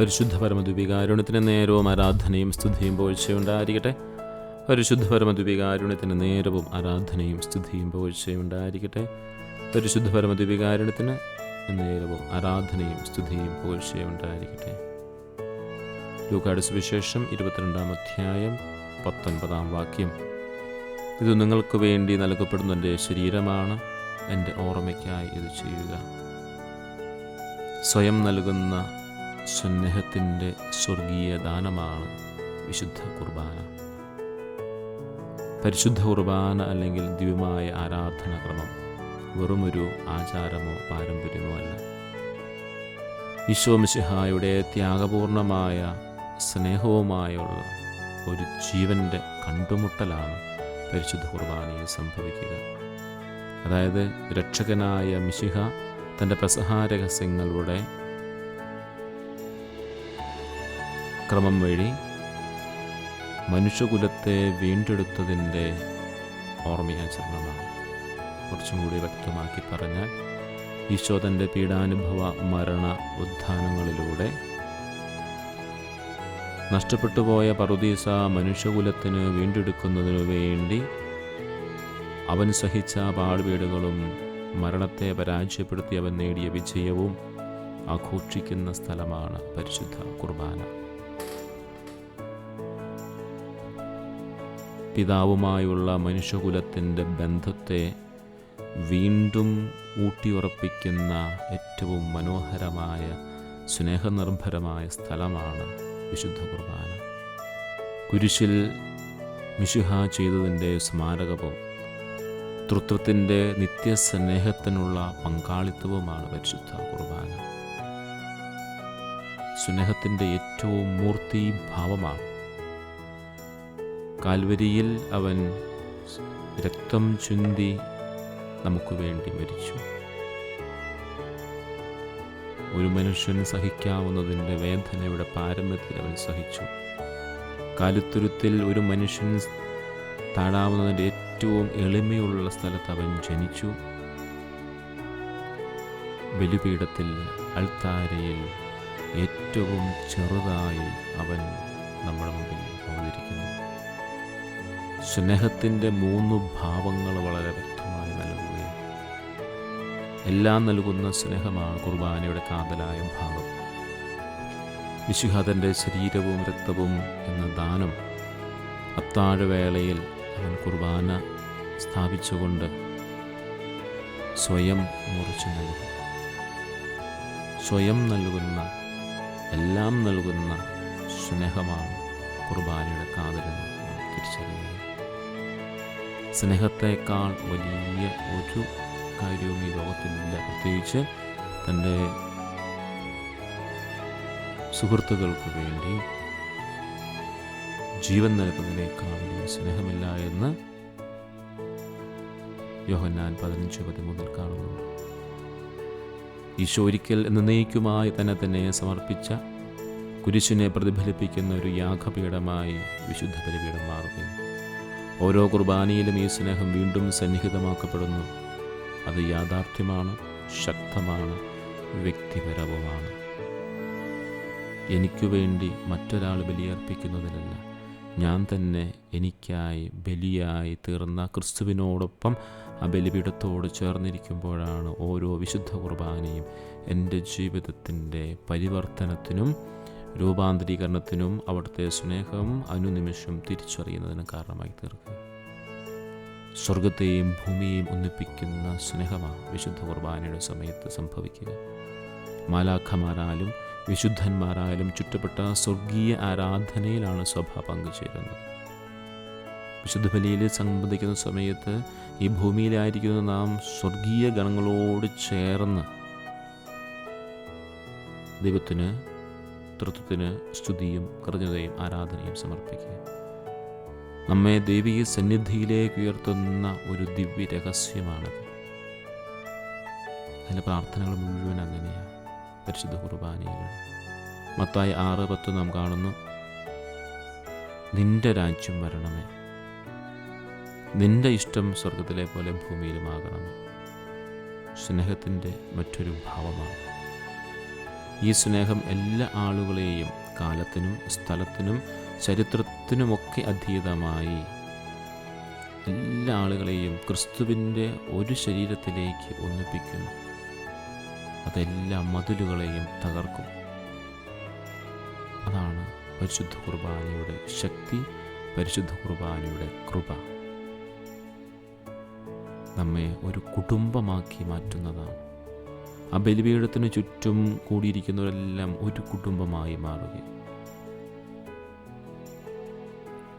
പരിശുദ്ധ പരമദ്വികാരുണ്യത്തിന് നേരവും ആരാധനയും സ്തുതിയും പോഴ്ചയുണ്ടായിരിക്കട്ടെ പരിശുദ്ധ പരമദ്വികാരുണ്യത്തിന് നേരവും ആരാധനയും സ്തുതിയും പോഴ്ചയുണ്ടായിരിക്കട്ടെ പരിശുദ്ധ പരമദ്വികാരുണ്യത്തിന് നേരവും ആരാധനയും സ്തുതിയും പോഴ്ചയുണ്ടായിരിക്കട്ടെ ലൂക്കാട് സുവിശേഷം ഇരുപത്തിരണ്ടാം അധ്യായം പത്തൊൻപതാം വാക്യം. ഇത് നിങ്ങൾക്ക് വേണ്ടി നൽകപ്പെടുന്ന എന്റെ ശരീരമാണ് എന്റെ ഓർമ്മയ്ക്കായി ഇത് ചെയ്യുക. സ്വയം നൽകുന്ന സ്നേഹത്തിന്റെ സ്വർഗീയ ദാനമാണ് വിശുദ്ധ കുർബാന. പരിശുദ്ധ കുർബാന അല്ലെങ്കിൽ ദിവ്യമായ ആരാധനാക്രമം വെറുമൊരു ആചാരമോ പാരമ്പര്യമോ അല്ല. ഈശോമിശിഹായുടെ ത്യാഗപൂർണമായ സ്നേഹവുമായുള്ള ഒരു ജീവന്റെ കണ്ടുമുട്ടലാണ് പരിശുദ്ധ കുർബാനയിൽ സംഭവിക്കുക. അതായത് രക്ഷകനായ മിശിഹ തന്റെ പ്രസഹാരഹസ്യങ്ങളുടെ ക്രമം വഴി മനുഷ്യകുലത്തെ വീണ്ടെടുത്തതിന്റെ ഓർമ്മയാചരണമാണ് കുറച്ചും കൂടി വ്യക്തമാക്കി പറഞ്ഞാൽ ഈശോ തന്റെ പീഡാനുഭവ മരണ ഉത്ഥാനങ്ങളിലൂടെ നഷ്ടപ്പെട്ടുപോയ പറുദീസ മനുഷ്യകുലത്തിന് വീണ്ടെടുക്കുന്നതിനു വേണ്ടി അവൻ സഹിച്ച പാഴ്വീടുകളും മരണത്തെ പരാജയപ്പെടുത്തി അവൻ നേടിയ വിജയവും ആഘോഷിക്കുന്ന സ്ഥലമാണ് പരിശുദ്ധ കുർബാന. പിതാവുമായുള്ള മനുഷ്യകുലത്തിന്റെ ബന്ധത്തെ വീണ്ടും ഊട്ടിയുറപ്പിക്കുന്ന ഏറ്റവും മനോഹരമായ സ്നേഹനിർഭരമായ സ്ഥലമാണ് വിശുദ്ധ കുർബാന. കുരിശിൽ മിശുഹ ചെയ്തതിന്റെ സ്മാരകവും തൃത്വത്തിന്റെ നിത്യസ്നേഹത്തിനുള്ള പങ്കാളിത്തവുമാണ് പരിശുദ്ധ കുർബാന. സ്നേഹത്തിന്റെ ഏറ്റവും മൂർത്തിഭാവമാണ് കാൽവരിയിൽ അവൻ രക്തം ചുന്തി നമുക്ക് വേണ്ടി മരിച്ചു. ഒരു മനുഷ്യൻ സഹിക്കാവുന്നതിന്റെ വേദനയുടെ പാരമ്യത്തിൽ അവൻ സഹിച്ചു. കാലുത്തുരുത്തിൽ ഒരു മനുഷ്യൻ താഴാവുന്നതിന്റെ ഏറ്റവും എളിമയുള്ള സ്ഥലത്ത് അവൻ ജനിച്ചു. ബലിപീഠത്തിൽ അൾത്താരയിൽ ഏറ്റവും ചെറുതായി അവൻ നമ്മുടെ മുമ്പിൽ അവതരിക്കുന്നു സ്നേഹത്തിന്റെ മൂന്ന് ഭാവങ്ങൾ വളരെ വ്യക്തമായി നൽകുകയും എല്ലാം നൽകുന്ന സ്നേഹമാണ് കുർബാനയുടെ കാതലായ ഭാഗം വിശുഹാതന്റെ ശരീരവും രക്തവും എന്ന ദാനം അത്താഴവേളയിൽ അവൻ കുർബാന സ്ഥാപിച്ചുകൊണ്ട് സ്വയം മുറിച്ചു നൽകും സ്വയം നൽകുന്ന എല്ലാം നൽകുന്ന സ്നേഹമാണ് കുർബാനയുടെ കാതലെന്ന് തിരിച്ചറിയുന്നത് സ്നേഹത്തെക്കാൾ വലിയ ഒരു കാര്യവും ഈ ലോകത്തിനില്ല. പ്രത്യേകിച്ച് തന്റെ സുഹൃത്തുക്കൾക്ക് വേണ്ടി ജീവൻ നൽകുന്നതിനേക്കാൾ വലിയ സ്നേഹമില്ല എന്ന് യോഹന്നാൻ പതിനഞ്ച് പതിമൂന്നിൽ കാണുന്നുണ്ട്. ഈശോ ഒരിക്കൽ എന്നേക്കുമായി തന്നെ തന്നെ സമർപ്പിച്ച കുരിശിനെ പ്രതിഫലിപ്പിക്കുന്ന ഒരു യാഗപീഠമായി വിശുദ്ധ ബലിപീഠം മാറുകയും ഓരോ കുർബാനയിലും ഈ സ്നേഹം വീണ്ടും സന്നിഹിതമാക്കപ്പെടുന്നു. അത് യാഥാർത്ഥ്യമാണ് ശക്തമാണ് വ്യക്തിപരവുമാണ്. എനിക്കു വേണ്ടി മറ്റൊരാൾ ബലിയർപ്പിക്കുന്നതിനല്ല ഞാൻ തന്നെ എനിക്കായി ബലിയായി തീർന്ന ക്രിസ്തുവിനോടൊപ്പം ആ ബലിപീഠത്തോട് ചേർന്നിരിക്കുമ്പോഴാണ് ഓരോ വിശുദ്ധ കുർബാനയും എന്റെ ജീവിതത്തിന്റെ പരിവർത്തനത്തിനും രൂപാന്തരീകരണത്തിനും അവിടുത്തെ സ്നേഹം അനുനിമിഷം തിരിച്ചറിയുന്നതിന് കാരണമായി തീർക്കുക സ്വർഗത്തെയും ഭൂമിയെയും ഒന്നിപ്പിക്കുന്ന സ്നേഹമാണ് വിശുദ്ധ കുർബാനയുടെ സമയത്ത് സംഭവിക്കുക. മാലാഖമാരാലും വിശുദ്ധന്മാരായാലും ചുറ്റപ്പെട്ട സ്വർഗീയ ആരാധനയിലാണ് സഭ പങ്കുചേരുന്നത്. വിശുദ്ധ ബലിയിൽ സംബന്ധിക്കുന്ന സമയത്ത് ഈ ഭൂമിയിലായിരിക്കുന്ന നാം സ്വർഗീയ ഗണങ്ങളോട് ചേർന്ന് ദൈവത്തിന് തൃത്വത്തിന് സ്തുതിയും കൃതജ്ഞതയും ആരാധനയും സമർപ്പിക്കുക. നമ്മെ ദൈവിക സന്നിധിയിലേക്ക് ഉയർത്തുന്ന ഒരു ദിവ്യ രഹസ്യമാണത്. അതിന്റെ പ്രാർത്ഥനകൾ മുഴുവൻ അങ്ങനെയാണ് പരിശുദ്ധ കുർബാനയിൽ മത്തായി ആറ് പത്ത് നാം കാണുന്നു നിന്റെ രാജ്യം വരണമേ. നിന്റെ ഇഷ്ടം സ്വർഗത്തിലെ പോലെ ഭൂമിയിലുമാകണമേ. സ്നേഹത്തിന്റെ മറ്റൊരു ഭാവമാണ്. ഈ സ്നേഹം എല്ലാ ആളുകളെയും കാലത്തിനും സ്ഥലത്തിനും ചരിത്രത്തിനുമൊക്കെ അതീതമായി. എല്ലാ ആളുകളെയും ക്രിസ്തുവിന്റെ ഒരു ശരീരത്തിലേക്ക് ഒന്നിപ്പിക്കുന്നു. അതെല്ലാ മതിലുകളെയും തകർക്കും. അതാണ് പരിശുദ്ധ കുർബാനയുടെ ശക്തി പരിശുദ്ധ കുർബാനയുടെ കൃപ. നമ്മെ ഒരു കുടുംബമാക്കി മാറ്റുന്നതാണ്. ആ ബലിപീഠത്തിന് ചുറ്റും കൂടിയിരിക്കുന്നവരെല്ലാം ഒരു കുടുംബമായി മാറുകയും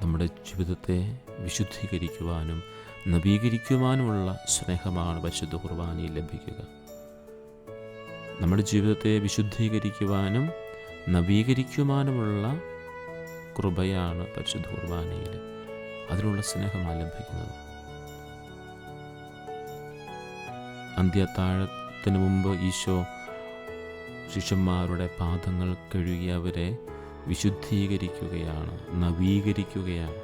നമ്മുടെ ജീവിതത്തെ വിശുദ്ധീകരിക്കുവാനും നവീകരിക്കുവാനുമുള്ള സ്നേഹമാണ് പരിശുദ്ധ കുർബാനയിൽ ലഭിക്കുക. നമ്മുടെ ജീവിതത്തെ വിശുദ്ധീകരിക്കുവാനും നവീകരിക്കുവാനുമുള്ള കൃപയാണ് പരിശുദ്ധ കുർബാനയിൽ അതിനുള്ള സ്നേഹമാണ് ലഭിക്കുന്നത്. അന്ത്യത്താഴത്തിന് മുമ്പ് ഈശോ ശിഷ്യന്മാരുടെ പാദങ്ങൾ കഴുകി അവരെ വിശുദ്ധീകരിക്കുകയാണ് നവീകരിക്കുകയാണ്.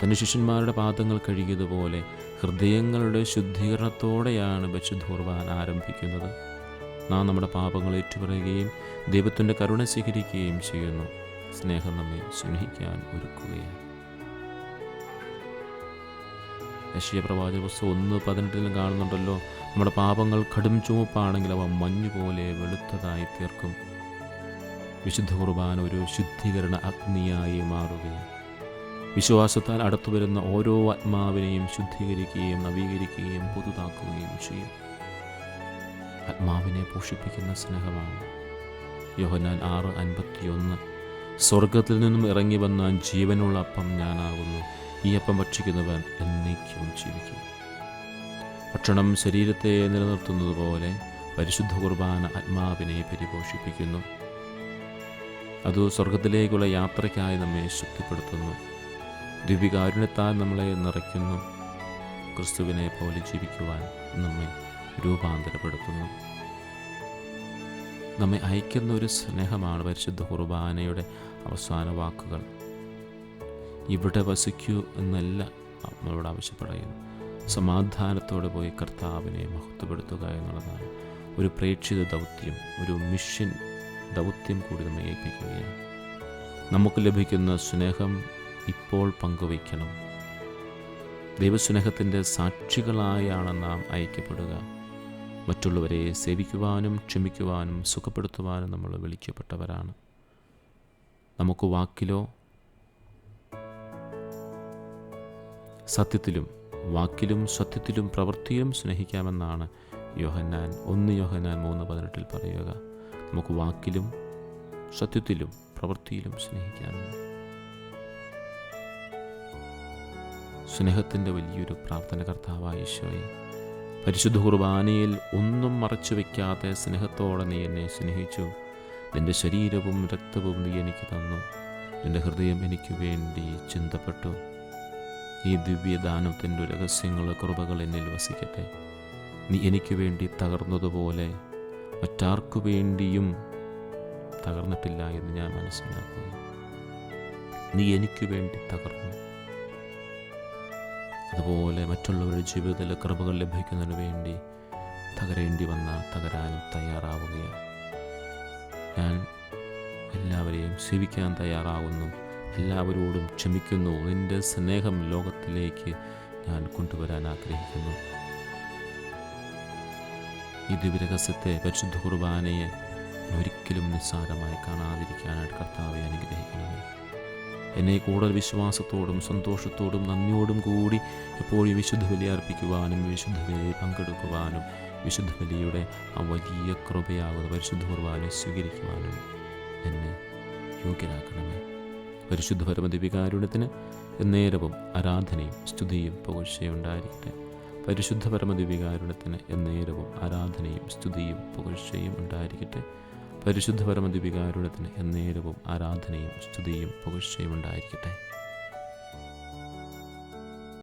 തന്റെ ശിഷ്യന്മാരുടെ പാദങ്ങൾ കഴുകിയതുപോലെ ഹൃദയങ്ങളുടെ ശുദ്ധീകരണത്തോടെയാണ് ബച്ചുധൂർവാൻ ആരംഭിക്കുന്നത്. നാം നമ്മുടെ പാപങ്ങൾ ഏറ്റുപറയുകയും ദൈവത്തിന്റെ കരുണ സ്വീകരിക്കുകയും ചെയ്യുന്നു. സ്നേഹം നമ്മെ സ്നേഹിക്കാൻ ഒരുക്കുകയാണ്. യശയ പ്രവാചക പുസ്തകം ഒന്ന് പതിനെട്ടിലും കാണുന്നുണ്ടല്ലോ. നമ്മുടെ പാപങ്ങൾ കടും ചുവപ്പാണെങ്കിൽ അവ മഞ്ഞുപോലെ വെളുത്തതായി തീർക്കും. വിശുദ്ധ കുർബാന ഒരു ശുദ്ധീകരണ അഗ്നിയായി മാറുകയും വിശ്വാസത്താൽ അടുത്തു വരുന്ന ഓരോ ആത്മാവിനെയും ശുദ്ധീകരിക്കുകയും നവീകരിക്കുകയും പുതുതാക്കുകയും ചെയ്യും. ആത്മാവിനെ പോഷിപ്പിക്കുന്ന സ്നേഹമാണ്. യോഹനാൻ ആറ് അൻപത്തിയൊന്ന്. സ്വർഗത്തിൽ നിന്നും ഇറങ്ങി വന്ന ജീവനുള്ള അപ്പം ഞാനാകുന്നു. ഈ അപ്പം ഭക്ഷിക്കുന്നവൻ എന്നേക്കും ജീവിക്കും. ഭക്ഷണം ശരീരത്തെ നിലനിർത്തുന്നത് പോലെ പരിശുദ്ധ കുർബാന ആത്മാവിനെ പരിപോഷിപ്പിക്കുന്നു. അത് സ്വർഗത്തിലേക്കുള്ള യാത്രയ്ക്കായി നമ്മെ ശക്തിപ്പെടുത്തുന്നു. ദിവ്യകാരുണ്യത്താൽ നമ്മളെ നിറയ്ക്കുന്നു. ക്രിസ്തുവിനെ പോലെ ജീവിക്കുവാൻ നമ്മെ രൂപാന്തരപ്പെടുത്തുന്നു. നമ്മെ അയക്കുന്ന ഒരു സ്നേഹമാണ് പരിശുദ്ധ കുർബാനയുടെ അവസാന വാക്കുകൾ. ഇവിടെ വസിക്കൂ എന്നല്ല നമ്മളോട് ആവശ്യപ്പെടുകയും സമാധാനത്തോടെ പോയി കർത്താവിനെ മഹത്വപ്പെടുത്തുക എന്നുള്ളതാണ് ഒരു പ്രേക്ഷിത ദൗത്യം ഒരു മിഷൻ ദൗത്യം കൂടി നമ്മെ ഏൽപ്പിക്കുകയാണ്. നമുക്ക് ലഭിക്കുന്ന സ്നേഹം ഇപ്പോൾ പങ്കുവയ്ക്കണം. ദൈവസ്നേഹത്തിന്റെ സാക്ഷികളായാണ് നാം അയക്കപ്പെടുക. മറ്റുള്ളവരെ സേവിക്കുവാനും ക്ഷമിക്കുവാനും സുഖപ്പെടുത്തുവാനും നമ്മൾ വിളിക്കപ്പെട്ടവരാണ്. നമുക്ക് വാക്കിലോ സത്യത്തിലും വാക്കിലും സത്യത്തിലും പ്രവൃത്തിയിലും സ്നേഹിക്കാമെന്നാണ് യോഹന്നാൻ ഒന്ന് യോഹന്നാൻ മൂന്ന് പതിനെട്ടിൽ പറയുക. നമുക്ക് വാക്കിലും സത്യത്തിലും പ്രവൃത്തിയിലും സ്നേഹിക്കാമെന്ന് സ്നേഹത്തിന്റെ വലിയൊരു പ്രാർത്ഥന കർത്താവായ ഈശോയെ പരിശുദ്ധ കുർബാനയിൽ ഒന്നും മറച്ചു വയ്ക്കാതെ സ്നേഹത്തോടെ നീ എന്നെ സ്നേഹിച്ചു. നിന്റെ ശരീരവും രക്തവും നീ എനിക്ക് തന്നു. നിന്റെ ഹൃദയം എനിക്ക് വേണ്ടി ചിന്തപ്പെട്ടു. ഈ ദിവ്യദാനത്തിന്റെ രഹസ്യങ്ങളെ കൃപകൾ എന്നിൽ വസിക്കട്ടെ. നീ എനിക്ക് വേണ്ടി തകർന്നതുപോലെ മറ്റാർക്കു വേണ്ടിയും തകർന്നിട്ടില്ല എന്ന് ഞാൻ മനസ്സിലാക്കുന്നു. നീ എനിക്ക് വേണ്ടി തകർന്നു. അതുപോലെ മറ്റുള്ളവരുടെ ജീവിതത്തിലെ കൃപകൾ ലഭിക്കുന്നതിന് വേണ്ടി തകരേണ്ടി വന്ന തകരാനും തയ്യാറാവുകയാണ്. ഞാൻ എല്ലാവരെയും സേവിക്കാൻ തയ്യാറാവുന്നു. എല്ലാവരോടും ക്ഷമിക്കുന്നു. എന്റെ സ്നേഹം ലോകത്തിലേക്ക് ഞാൻ കൊണ്ടുവരാൻ ആഗ്രഹിക്കുന്നു. ഈ ദിവ്യരഹസ്യത്തെ പരിശുദ്ധ കുർബാനയെ ഒരിക്കലും നിസ്സാരമായി കാണാതിരിക്കാനായിട്ട് കർത്താവെ അനുഗ്രഹിക്കണമേ. എന്നെ കൂടുതൽ വിശ്വാസത്തോടും സന്തോഷത്തോടും നന്ദിയോടും കൂടി എപ്പോഴും വിശുദ്ധ ബലി അർപ്പിക്കുവാനും വിശുദ്ധ ബലിയിൽ പങ്കെടുക്കുവാനും വിശുദ്ധ ബലിയുടെ ആ വലിയ കൃപയാകുന്ന പരിശുദ്ധ കുർബാനെ സ്വീകരിക്കുവാനും എന്നെ യോഗ്യരാക്കണമേ. പരിശുദ്ധ പരമദിവികാരുണ്യത്തിന് എന്നേരവും ആരാധനയും സ്തുതിയും പുകഴ്ചയും ഉണ്ടായിരിക്കട്ടെ. പരിശുദ്ധ പരമദിവികാരുണ്യത്തിന് എന്നേരവും ആരാധനയും സ്തുതിയും പുകഴ്ചയും ഉണ്ടായിരിക്കട്ടെ. പരിശുദ്ധ പരമദിവികാരുണ്യത്തിന് എന്നേരവും ആരാധനയും സ്തുതിയും പുകഴ്ചയും ഉണ്ടായിരിക്കട്ടെ.